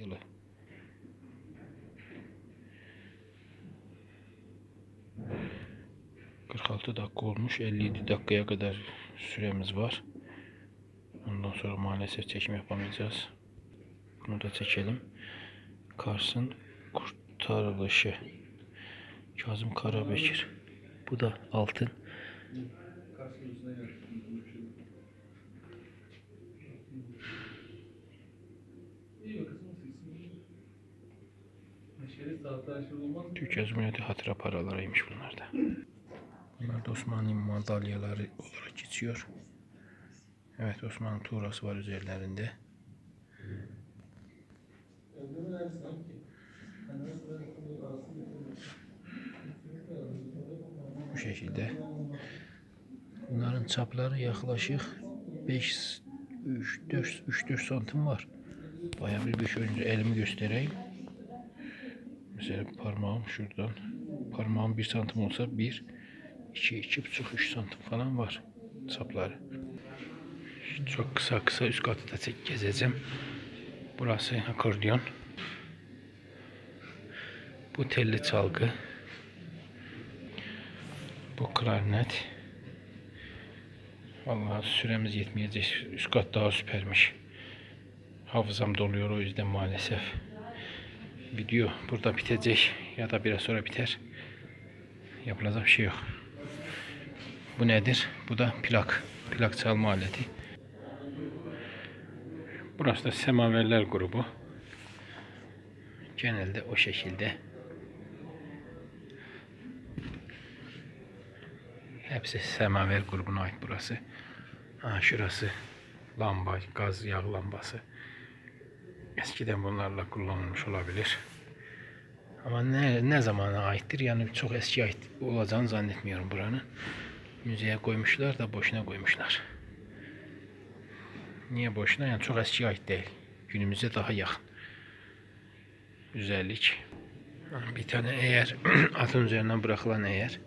yılı. ...46 dakika olmuş. 57 dakikaya kadar süremiz var. Ondan sonra maalesef çekim yapamayacağız. Bunu da çekelim. Kars'ın kurtarılışı. Kazım Karabekir. Bu da altın. Türkiye Cumhuriyeti hatıra paralarıymış bunlar da. Bunlar da Osmanlı madalyaları olarak geçiyor. Evet Osmanlı tuğrası var üzerlerinde. Bu şekilde. Bunların çapları yaklaşık 5 3 4 3 4 santim var. Bayağı bir bir önce elimi göstereyim. Mesela parmağım şuradan. Parmağım 1 santim olsa 1 2 2 buçuk 3 santim falan var çapları. Çok kısa kısa üst katı da gezeceğim. Burası akordeon. Bu telli çalgı. Bu klarnet. Vallahi süremiz yetmeyecek. Üst kat daha süpermiş. Hafızam doluyor o yüzden maalesef. Video burada bitecek ya da biraz sonra biter. Yapılacak bir şey yok. Bu nedir? Bu da plak. Plak çalma aleti. Burası da semaverler grubu. Genelde o şekilde. Hepsi semaver grubuna ait burası. Ha, şurası lamba, gaz yağ lambası. Eskiden bunlarla kullanılmış olabilir. Ama ne, ne zamana aittir? Yani çok eski ait olacağını zannetmiyorum buranın. Müzeye koymuşlar da boşuna koymuşlar. Niye boşuna? Yani çok eski ait değil. Günümüze daha yakın. Güzellik. Bir tane eğer atın üzerinden bırakılan eğer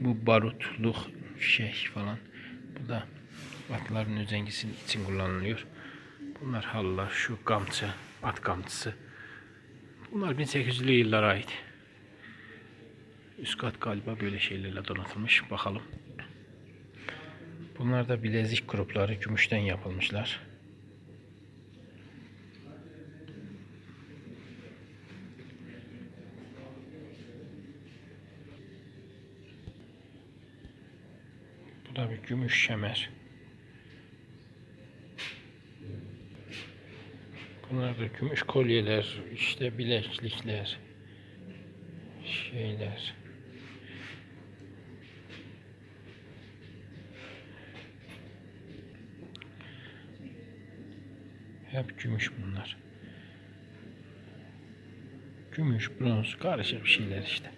bu barutluk şey falan. Bu da atların üzengisi için kullanılıyor. Bunlar halılar, şu kamçı, at kamçısı. Bunlar 1800'lü yıllara ait. Üst kat galiba böyle şeylerle donatılmış. Bakalım. Bunlar da bilezik grupları gümüşten yapılmışlar. Bu da bir gümüş şemer. Bunlar da gümüş kolyeler, işte bileklikler, şeyler. Hep gümüş bunlar. Gümüş, bronz, karışık bir şeyler işte.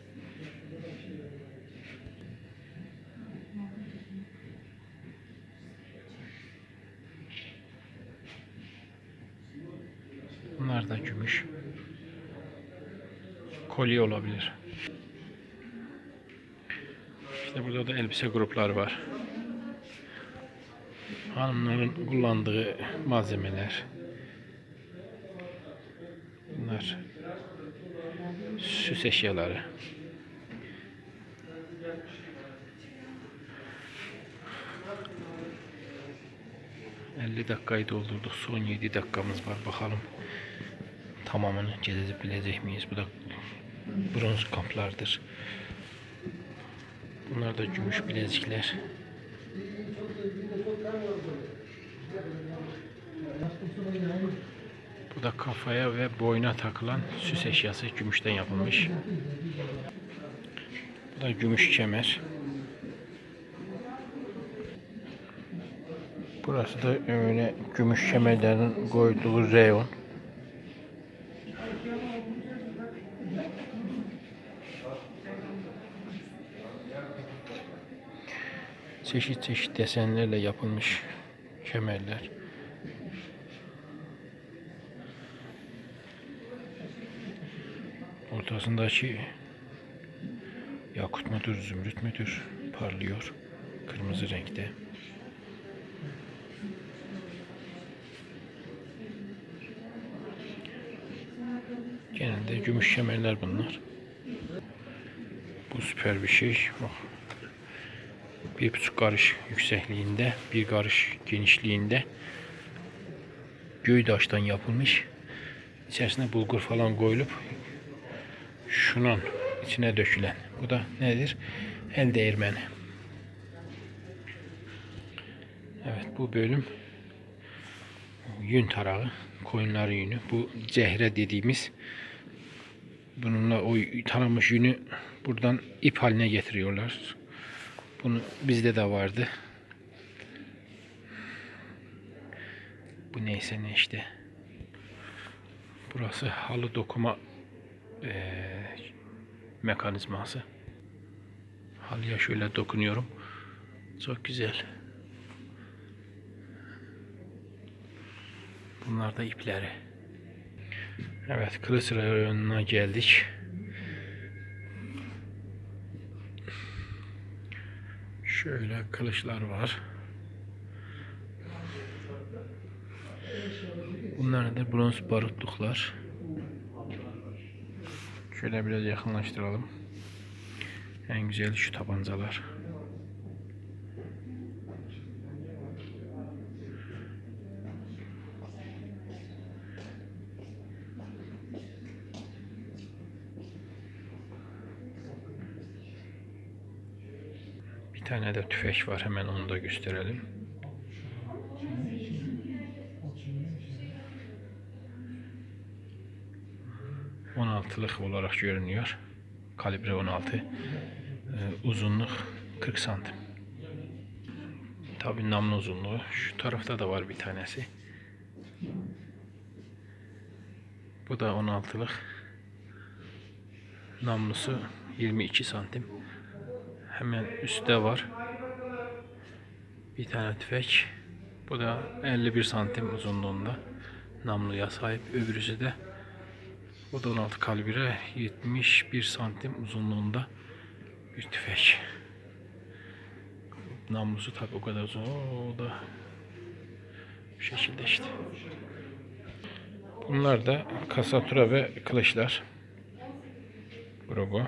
Bunlar da gümüş. Kolye olabilir. İşte burada da elbise grupları var. Hanımların kullandığı malzemeler. Bunlar süs eşyaları. ...50 dakikayı doldurduk. Son 7 dakikamız var. Bakalım tamamını bilecek miyiz? Bu da bronz kaplardır. Bunlar da gümüş bilezikler. Bu da kafaya ve boyna takılan süs eşyası gümüşten yapılmış. Bu da gümüş kemer. Burası da öyle gümüş kemerlerin koyduğu reyon. çeşit çeşit desenlerle yapılmış kemerler. Ortasındaki yakut mudur, zümrüt müdür parlıyor kırmızı renkte. Genelde gümüş kemerler bunlar. Bu süper bir şey. Oh. 1,5 karış yüksekliğinde, 1 karış genişliğinde göydaştan yapılmış. İçerisine bulgur falan koyulup şunun içine dökülen. Bu da nedir? El değirmeni. Evet bu bölüm yün tarağı, koyunlar yünü. Bu cehre dediğimiz bununla o taranmış yünü buradan ip haline getiriyorlar. Bunu bizde de vardı. Bu neyse ne işte. Burası halı dokuma eee, mekanizması. Halıya şöyle dokunuyorum. Çok güzel. Bunlar da ipleri. Evet, kılıç rayonuna geldik. Şöyle kılıçlar var. Bunlar da bronz barutluklar. Şöyle biraz yakınlaştıralım. En güzeli şu tabancalar. Bir tane de tüfek var. Hemen onu da gösterelim. ...16'lık olarak görünüyor. Kalibre 16. Ee, uzunluk 40 santim. Tabi namlu uzunluğu. Şu tarafta da var bir tanesi. Bu da 16'lık. Namlusu 22 santim. Hemen üstte var. Bir tane tüfek. Bu da 51 santim uzunluğunda. Namluya sahip. Öbürüsü de bu da 16 kalibre 71 santim uzunluğunda bir tüfek. Namlusu tabi o kadar uzun. O da bu şekilde işte. Bunlar da kasatura ve kılıçlar. Grubu.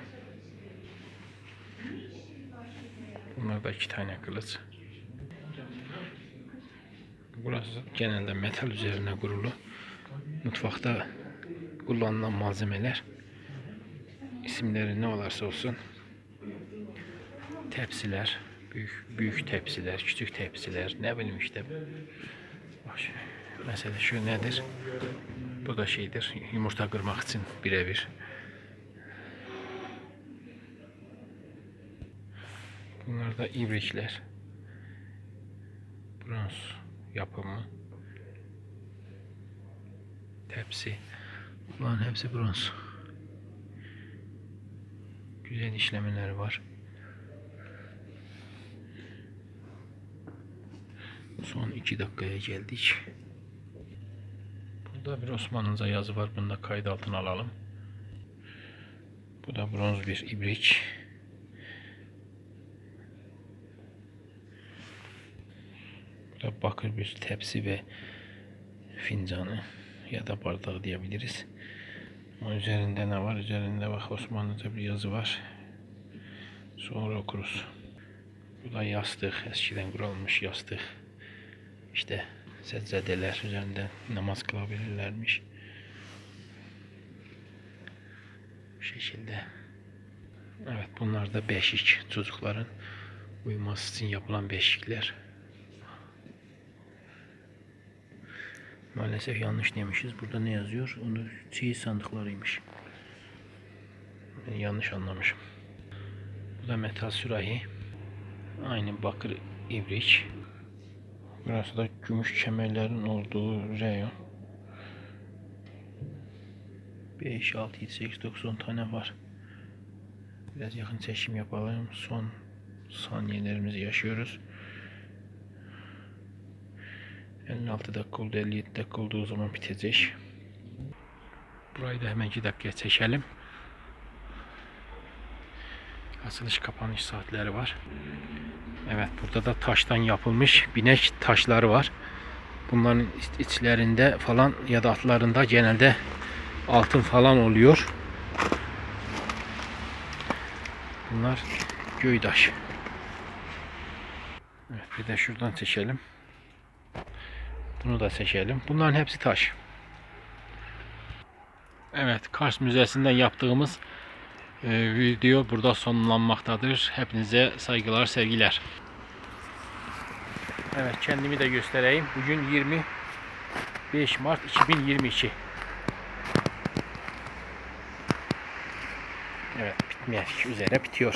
Bunlar da iki tane kılıç. Burası genelde metal üzerine kurulu. Mutfakta kullanılan malzemeler isimleri ne olursa olsun tepsiler, büyük büyük tepsiler, küçük tepsiler, ne bileyim işte. Mesela şu nedir? Bu da şeydir, yumurta kırmak için birebir. Bunlar da ibrikler. Bronz yapımı. Tepsi. Bunların hepsi bronz. Güzel işlemeler var. Son iki dakikaya geldik. Burada bir Osmanlıca yazı var. Bunu da kayıt altına alalım. Bu da bronz bir ibrik. Da bakır bir tepsi ve fincanı ya da bardağı diyebiliriz. O üzerinde ne var? Üzerinde bak Osmanlıca bir yazı var. Sonra okuruz. Bu da yastık. Eskiden kurulmuş yastık. İşte seccadeler üzerinde namaz kılabilirlermiş. Bu şekilde. Evet bunlar da beşik. Çocukların uyuması için yapılan beşikler. Maalesef yanlış demişiz. Burada ne yazıyor? Onu çeyiz sandıklarıymış. Ben yanlış anlamışım. Bu da metal sürahi. Aynı bakır ibrik. Burası da gümüş kemerlerin olduğu reyon. 5, 6, 7, 8, 9, 10 tane var. Biraz yakın seçim yapalım. Son saniyelerimizi yaşıyoruz. 56 dakika oldu, 57 dakika olduğu zaman bitecek. Burayı da hemen 2 dakikaya çekelim. Açılış kapanış saatleri var. Evet burada da taştan yapılmış binek taşları var. Bunların iç- içlerinde falan ya da altlarında genelde altın falan oluyor. Bunlar göydaş. Evet bir de şuradan seçelim. Bunu da seçelim. Bunların hepsi taş. Evet Kars Müzesi'nden yaptığımız e, video burada sonlanmaktadır. Hepinize saygılar, sevgiler. Evet kendimi de göstereyim. Bugün 25 Mart 2022. Evet bitmek üzere bitiyor.